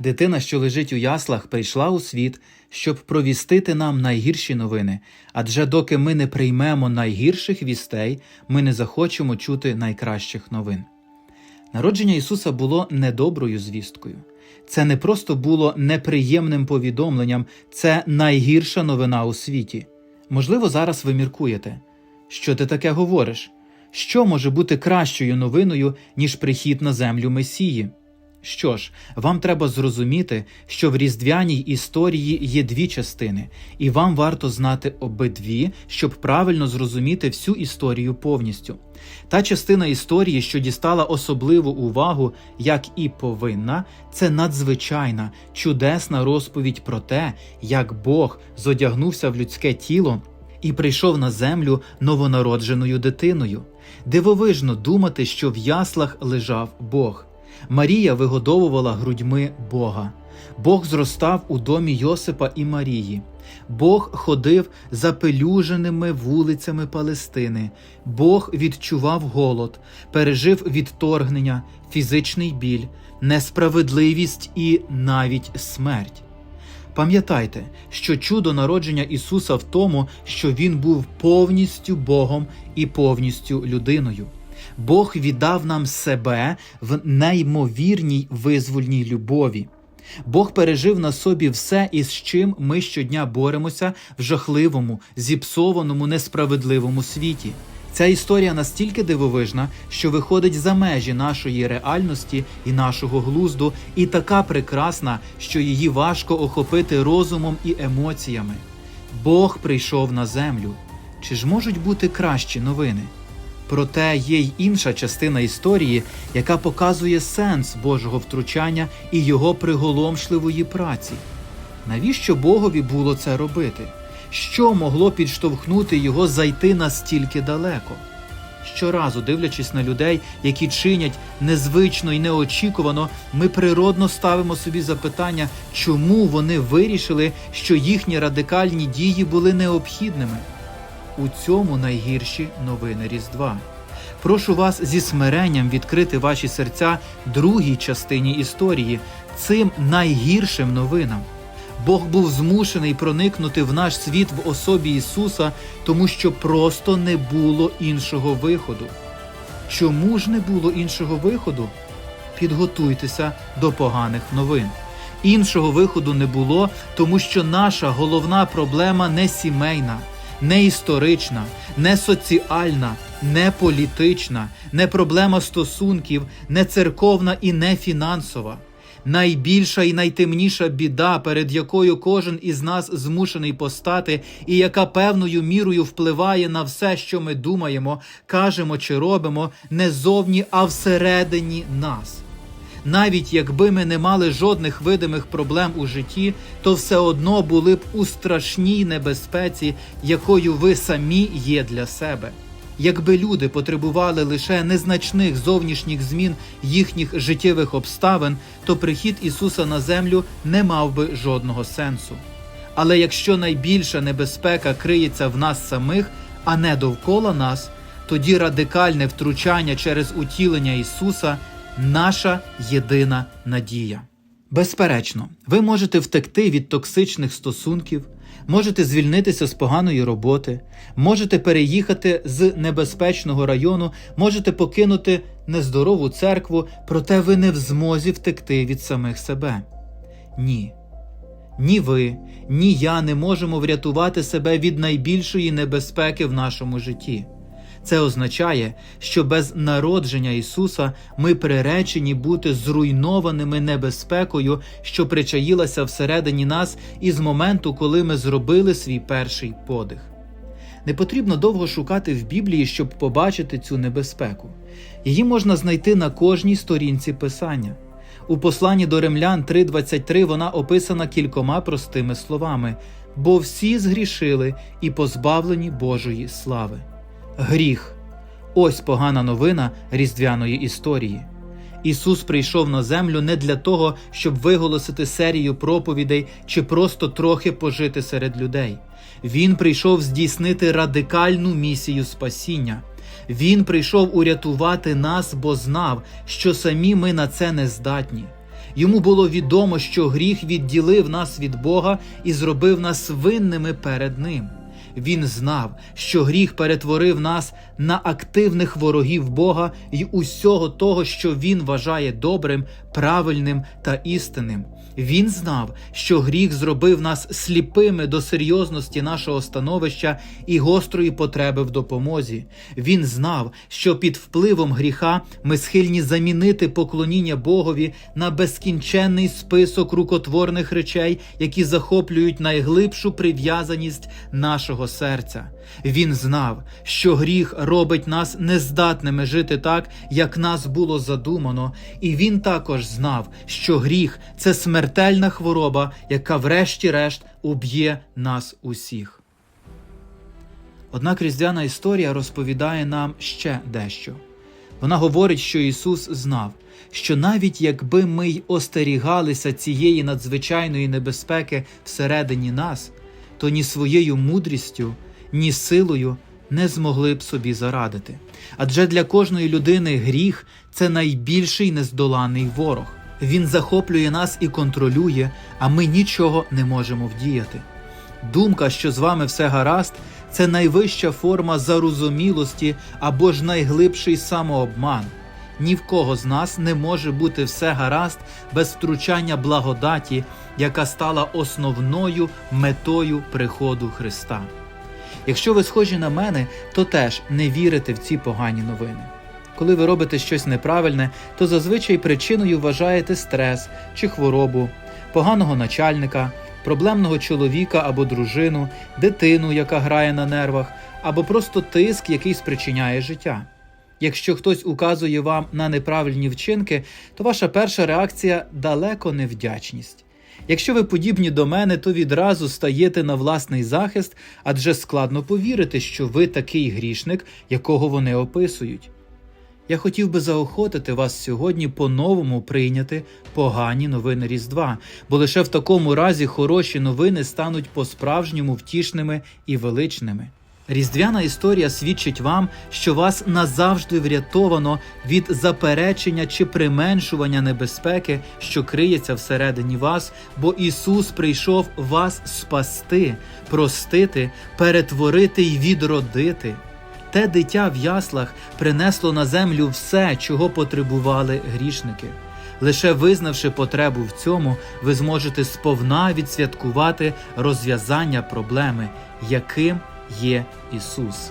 Дитина, що лежить у яслах, прийшла у світ, щоб провістити нам найгірші новини. Адже доки ми не приймемо найгірших вістей, ми не захочемо чути найкращих новин. Народження Ісуса було недоброю звісткою. Це не просто було неприємним повідомленням, це найгірша новина у світі. Можливо, зараз ви міркуєте, що ти таке говориш? Що може бути кращою новиною, ніж прихід на землю Месії? Що ж, вам треба зрозуміти, що в різдвяній історії є дві частини, і вам варто знати обидві, щоб правильно зрозуміти всю історію повністю. Та частина історії, що дістала особливу увагу, як і повинна, це надзвичайна, чудесна розповідь про те, як Бог зодягнувся в людське тіло і прийшов на землю новонародженою дитиною. Дивовижно думати, що в яслах лежав Бог. Марія вигодовувала грудьми Бога. Бог зростав у домі Йосипа і Марії. Бог ходив запелюженими вулицями Палестини. Бог відчував голод, пережив відторгнення, фізичний біль, несправедливість і навіть смерть. Пам'ятайте, що чудо народження Ісуса в тому, що Він був повністю Богом і повністю людиною. Бог віддав нам себе в неймовірній визвольній любові. Бог пережив на собі все, із чим ми щодня боремося в жахливому, зіпсованому, несправедливому світі. Ця історія настільки дивовижна, що виходить за межі нашої реальності і нашого глузду, і така прекрасна, що її важко охопити розумом і емоціями. Бог прийшов на землю. Чи ж можуть бути кращі новини? Проте є й інша частина історії, яка показує сенс Божого втручання і його приголомшливої праці. Навіщо Богові було це робити? Що могло підштовхнути його зайти настільки далеко? Щоразу, дивлячись на людей, які чинять незвично і неочікувано, ми природно ставимо собі запитання, чому вони вирішили, що їхні радикальні дії були необхідними. У цьому найгірші новини Різдва. Прошу вас зі смиренням відкрити ваші серця другій частині історії, цим найгіршим новинам. Бог був змушений проникнути в наш світ в особі Ісуса, тому що просто не було іншого виходу. Чому ж не було іншого виходу? Підготуйтеся до поганих новин. Іншого виходу не було, тому що наша головна проблема не сімейна, не історична, не соціальна, не політична, не проблема стосунків, не церковна і не фінансова. Найбільша і найтемніша біда, перед якою кожен із нас змушений постати, і яка певною мірою впливає на все, що ми думаємо, кажемо чи робимо, не зовні, а всередині нас. Навіть якби ми не мали жодних видимих проблем у житті, то все одно були б у страшній небезпеці, якою ви самі є для себе. Якби люди потребували лише незначних зовнішніх змін їхніх життєвих обставин, то прихід Ісуса на землю не мав би жодного сенсу. Але якщо найбільша небезпека криється в нас самих, а не довкола нас, тоді радикальне втручання через утілення Ісуса наша єдина надія. Безперечно, ви можете втекти від токсичних стосунків, можете звільнитися з поганої роботи, можете переїхати з небезпечного району, можете покинути нездорову церкву, проте ви не в змозі втекти від самих себе. Ні. Ні ви, ні я не можемо врятувати себе від найбільшої небезпеки в нашому житті. Це означає, що без народження Ісуса ми приречені бути зруйнованими небезпекою, що причаїлася всередині нас із моменту, коли ми зробили свій перший подих. Не потрібно довго шукати в Біблії, щоб побачити цю небезпеку. Її можна знайти на кожній сторінці Писання. У посланні до римлян 3.23 вона описана кількома простими словами: бо всі згрішили і позбавлені Божої слави. Гріх ось погана новина різдвяної історії. Ісус прийшов на землю не для того, щоб виголосити серію проповідей чи просто трохи пожити серед людей. Він прийшов здійснити радикальну місію спасіння. Він прийшов урятувати нас, бо знав, що самі ми на це не здатні. Йому було відомо, що гріх відділив нас від Бога і зробив нас винними перед Ним. Він знав, що гріх перетворив нас на активних ворогів Бога і усього того, що він вважає добрим, правильним та істинним. Він знав, що гріх зробив нас сліпими до серйозності нашого становища і гострої потреби в допомозі. Він знав, що під впливом гріха ми схильні замінити поклоніння Богові на безкінченний список рукотворних речей, які захоплюють найглибшу прив'язаність нашого серця. Він знав, що гріх робить нас нездатними жити так, як нас було задумано, і він також знав, що гріх це смертельна хвороба, яка, врешті-решт, уб'є нас усіх. Однак різдвяна історія розповідає нам ще дещо. Вона говорить, що Ісус знав, що навіть якби ми й остерігалися цієї надзвичайної небезпеки всередині нас, то ні своєю мудрістю, ні силою не змогли б собі зарадити. Адже для кожної людини гріх це найбільший нездоланий ворог. Він захоплює нас і контролює, а ми нічого не можемо вдіяти. Думка, що з вами все гаразд, це найвища форма зарозумілості або ж найглибший самообман. Ні в кого з нас не може бути все гаразд без втручання благодаті, яка стала основною метою приходу Христа. Якщо ви схожі на мене, то теж не вірите в ці погані новини. Коли ви робите щось неправильне, то зазвичай причиною вважаєте стрес чи хворобу, поганого начальника, проблемного чоловіка або дружину, дитину, яка грає на нервах, або просто тиск, який спричиняє життя. Якщо хтось указує вам на неправильні вчинки, то ваша перша реакція далеко не вдячність. Якщо ви подібні до мене, то відразу стаєте на власний захист, адже складно повірити, що ви такий грішник, якого вони описують. Я хотів би заохотити вас сьогодні по-новому прийняти погані новини Різдва, бо лише в такому разі хороші новини стануть по-справжньому втішними і величними. Різдвяна історія свідчить вам, що вас назавжди врятовано від заперечення чи применшування небезпеки, що криється всередині вас, бо Ісус прийшов вас спасти, простити, перетворити й відродити. Те дитя в яслах принесло на землю все, чого потребували грішники. Лише визнавши потребу в цьому, ви зможете сповна відсвяткувати розв'язання проблеми, яким є Ісус.